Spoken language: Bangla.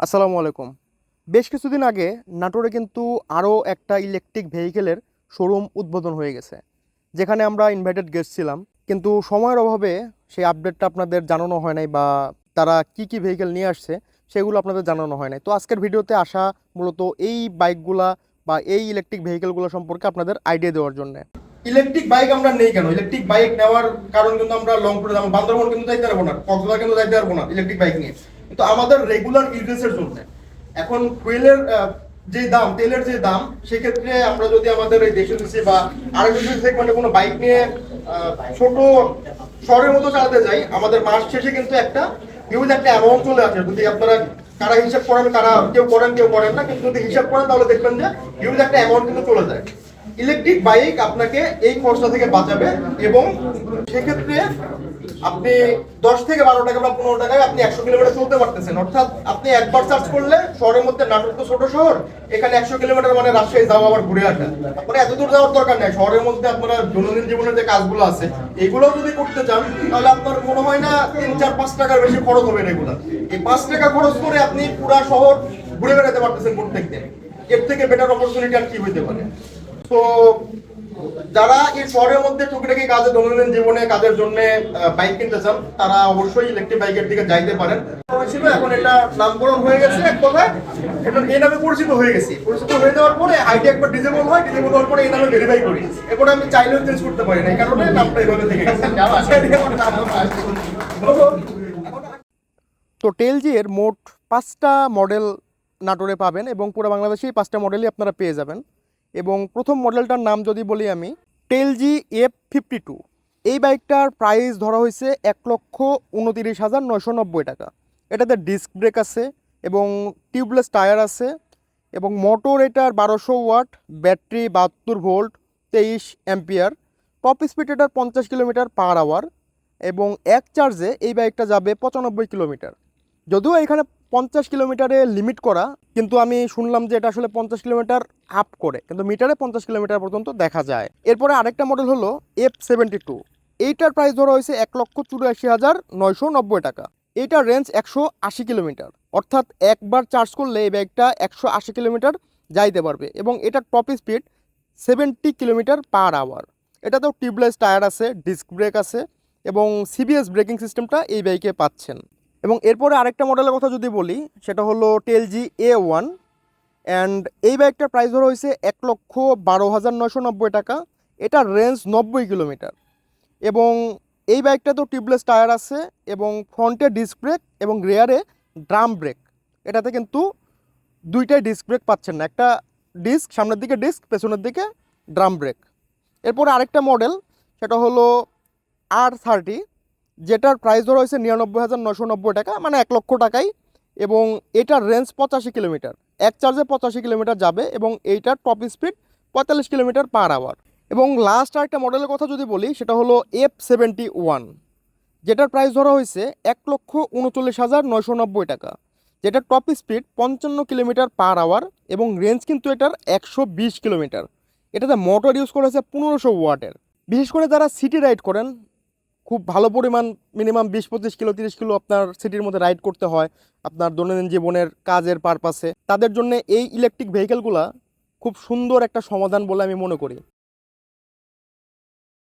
আসসালামু আলাইকুম। বেশ কিছুদিন আগে নাটোরে কিন্তু আরও একটা ইলেকট্রিক ভেহিকেলের শোরুম উদ্বোধন হয়ে গেছে, যেখানে আমরা ইনভাইটেড গেস্ট ছিলাম। কিন্তু সময়ের অভাবে সেই আপডেটটা আপনাদের জানানো হয় নাই বা তারা কি কি ভেহিকেল নিয়ে আসছে সেগুলো আপনাদের জানানো হয় নাই। তো আজকের ভিডিওতে আসা মূলত এই বাইকগুলা বা এই ইলেকট্রিক ভেহিকেলগুলো সম্পর্কে আপনাদের আইডিয়া দেওয়ার জন্য। ইলেকট্রিক বাইক আমরা নেই কেন? ইলেকট্রিক বাইক নেওয়ার কারণ কিন্তু আমরা লং ট্যুরে যাব, বান্দরবন কিন্তু যাইতে পারব না, কক্সবাজার কিন্তু যাইতে পারব না ইলেকট্রিক বাইক নিয়ে। কিন্তু আমাদের রেগুলার ইউজেসের জন্য। এখন ফুয়েলের যে দাম, তেলের যে দাম, সেক্ষেত্রে আমরা যদি আমাদের এই দেশে দেশে বা আরেকটু সেগমেন্টে কোনো বাইক নিয়ে ছোট শহরের মতো চালাতে যাই, আমাদের মাস শেষে কিন্তু একটা হিউজ একটা অ্যামাউন্ট চলে আসে। যদি আপনারা কারা হিসাব করেন, কারা কেউ করেন কেউ করেন না, কিন্তু যদি হিসাব করেন, তাহলে দেখবেন যে হিউজ একটা অ্যামাউন্ট কিন্তু চলে যায়। ইলেকট্রিক বাইক আপনাকে এই খরচা থেকে বাঁচাবে এবং সেক্ষেত্রে আপনি দশ থেকে বারো টাকা বা পনেরো টাকায় আপনি একশো কিলোমিটার চলতে পারতেছেন। অর্থাৎ আপনি একবার চার্জ করলে শহরের মধ্যে নাটোর তো ছোট শহর, এখানে একশো কিলোমিটার মানে রাজশাহী যাওয়া আবার ঘুরে আসা। আপনার এত দূর যাওয়ার দরকার নেই। শহরের মধ্যে আপনার দৈনন্দিন জীবনের যে কাজগুলো আছে এগুলো যদি করতে চান, তাহলে আপনার মনে হয় না তিন, চার, পাঁচ টাকার বেশি খরচ হবে রেগুলার এই পাঁচ টাকা খরচ করে আপনি পুরা শহর ঘুরে বেড়াতে পারতেছেন প্রত্যেক দিন এর থেকে বেটার অপরচুনিটি আর কি হইতে পারে? তো যারা এই শহরের মধ্যে টুকিটাকি কাজে দৈনন্দিন জীবনে কাজের জন্য বাইক কিনতে চান, তারা অবশ্যই ইলেকট্রিক বাইকের দিকে যাইতে পারেন। ছিল এখন এটা নামকরণ হয়ে গেছে এক কথায়। এটা এই নামে পরিচিত হয়ে গেছি। পরিচিত হয়ে যাওয়ার পরে আইডি একবার ডিজেবল হয় ডিজেবল হওয়ার পরে এই নামে ভেরিফাই করি। এরপরে আমি চাইলেও চেঞ্জ করতে পারি না, এই কারণে নামটা এইভাবে থেকে তো টেলজি এর মোট পাঁচটা মডেল নাটোরে পাবেন এবং পুরো বাংলাদেশেই পাঁচটা মডেলই আপনারা পেয়ে যাবেন। এবং প্রথম মডেলটার নাম যদি বলি আমি টেলজি এফ ফিফটি টু এই বাইকটার প্রাইস ধরা হয়েছে এক লক্ষ উনতিরিশ হাজার নয়শো নব্বই টাকা। এটাতে ডিস্ক ব্রেক আছে এবং টিউবলেস টায়ার আছে এবং মোটর এটার বারোশো ওয়াট ব্যাটারি বাহাত্তর ভোল্ট তেইশ অ্যাম্পিয়ার টপ স্পিড এটার পঞ্চাশ কিলোমিটার পার আওয়ার এবং এক চার্জে এই বাইকটা যাবে পঁচানব্বই কিলোমিটার। যদিও এখানে পঞ্চাশ কিলোমিটারে লিমিট করা, কিন্তু আমি শুনলাম যে এটা আসলে পঞ্চাশ কিলোমিটার আপ করে, কিন্তু মিটারে পঞ্চাশ কিলোমিটার পর্যন্ত দেখা যায়। এরপরে আরেকটা মডেল হলো এফ সেভেন্টি টু এইটার প্রাইস ধরা হয়েছে এক লক্ষ চুরাশি হাজার নয়শো নব্বই টাকা। এইটার রেঞ্জ একশো আশি কিলোমিটার। অর্থাৎ একবার চার্জ করলে এই ব্যাগটা একশো আশি কিলোমিটার যাইতে পারবে এবং এটার top speed seventy kilometre per hour এটাতেও টিউবলেস টায়ার আছে ডিস্ক ব্রেক আছে এবং সিবিএস ব্রেকিং সিস্টেমটা এই বাইকে পাচ্ছেন। এবং এরপরে আরেকটা মডেলের কথা যদি বলি, সেটা হলো টেলজি এ ওয়ান অ্যান্ড এই বাইকটার প্রাইস ধরা হয়েছে এক লক্ষ বারো হাজার নয়শো নব্বই টাকা। এটার রেঞ্জ নব্বই কিলোমিটার। এবং এই বাইকটা তো টিউবলেস টায়ার আছে, এবং ফ্রন্টে ডিস্ক ব্রেক এবং রেয়ারে ড্রাম ব্রেক এটাতে কিন্তু দুইটাই ডিস্ক ব্রেক পাচ্ছেন না। একটা ডিস্ক সামনের দিকে ডিস্ক পেছনের দিকে ড্রাম ব্রেক এরপরে আরেকটা মডেল সেটা হলো আর থার্টি যেটার প্রাইস ধরা হয়েছে নিরানব্বই হাজার নশো নব্বই টাকা মানে এক লক্ষ টাকাই, এবং এটার রেঞ্জ পঁচাশি কিলোমিটার। এক চার্জে পঁচাশি কিলোমিটার যাবে, এবং এইটার টপ স্পিড পঁয়তাল্লিশ কিলোমিটার পার আওয়ার এবং লাস্ট আরেকটা মডেলের কথা যদি বলি, সেটা হলো এফ সেভেন্টি ওয়ান যেটার প্রাইস ধরা হয়েছে এক লক্ষ উনচল্লিশ হাজার নয়শো নব্বই টাকা। যেটার টপ স্পিড পঞ্চান্ন কিলোমিটার পার আওয়ার এবং রেঞ্জ কিন্তু এটার একশো বিশ কিলোমিটার। এটাতে মোটর ইউজ করা হয়েছে পনেরোশো ওয়াটের। বিশেষ করে যারা সিটি রাইড করেন খুব ভালো পরিমাণ মিনিমাম বিশ, পঁচিশ কিলো, তিরিশ কিলো আপনার সিটির মধ্যে রাইড করতে হয়, আপনার দৈনন্দিন জীবনের কাজের পারপাসে তাদের জন্য এই ইলেকট্রিক ভেহিকেলগুলা খুব সুন্দর একটা সমাধান বলে আমি মনে করি।